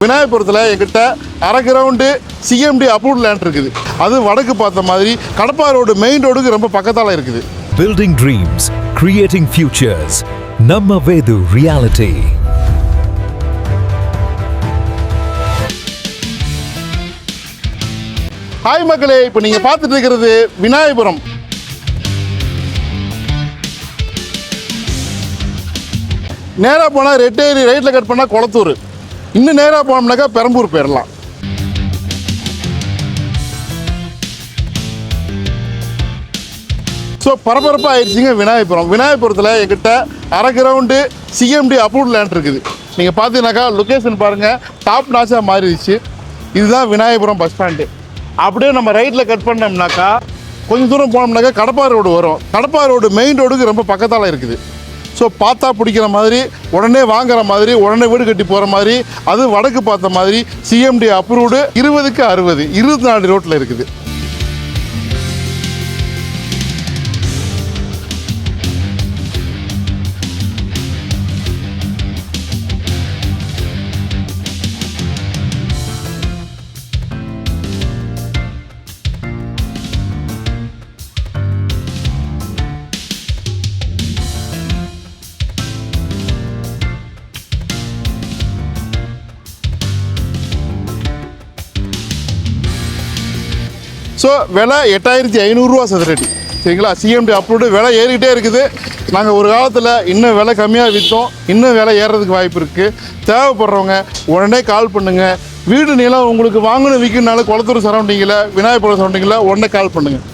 விநாயகபுரத்தில் எங்கிட்ட அரை ground CMD approved land இருக்குது அது வடக்கு பார்த்த மாதிரி கடப்பா ரோடு மெயின் ரோடுக்கு ரொம்ப பக்கத்தால் இருக்குது Building dreams, creating futures. Namma Vedu Reality. Hi மக்களே இப்போ நீங்கள் பார்த்துட்டு இருக்கிறது விநாயகபுரம் நேராக போனால் ரெட்டேரி ரைட்டில் கட் பண்ணால் குளத்தூர் இன்னும் நேராக போனோம்னாக்கா பெரம்பூர் போயிடலாம் ஸோ பரபரப்பாக ஆயிடுச்சிங்க விநாயகபுரம். விநாயகபுரத்தில் எங்கிட்ட அரை கிரவுண்டு சிஎம்டி அப்ரூவ்ட் லேண்ட் இருக்குது. நீங்கள் பார்த்தீங்கன்னாக்கா லொக்கேஷன் பாருங்கள் டாப் நாச்சாக மாறிடுச்சு. இதுதான் விநாயகபுரம் பஸ் ஸ்டாண்டு அப்படியே நம்ம ரைட்டில் கட் பண்ணோம்னாக்கா கொஞ்சம் தூரம் போனோம்னாக்கா கடப்பா ரோடு வரும். கடப்பா ரோடு மெயின் ரோடுக்கு ரொம்ப பக்கத்தால் இருக்குது. ஸோ பார்த்தா பிடிக்கிற மாதிரி உடனே வாங்குற மாதிரி உடனே வீடு கட்டி போகிற மாதிரி அது வடக்கு பார்த்த மாதிரி சிஎம்டி அப்ரூவ்டு இருபதுக்கு அறுபது இருபத்தி நாலு ரோட்டில் இருக்குது. ஸோ விலை எட்டாயிரத்தி ஐநூறுரூவா சதுரடி. சரிங்களா? சிஎம்டி அப்ரூவ்டு விலை ஏறிக்கிட்டே இருக்குது. நாங்கள் ஒரு காலத்தில் இன்னும் விலை கம்மியாக விற்றோம் இன்னும் விலை ஏறுறதுக்கு வாய்ப்பு இருக்குது தேவைப்படுறவங்க உடனே கால் பண்ணுங்கள் வீடு நிலம் உங்களுக்கு வாங்கணும் விற்கணுனாலும் குளத்தூர் சரௌண்டிங்கில் விநாயகபுரம் சரௌண்டிங்கில் உடனே கால் பண்ணுங்கள்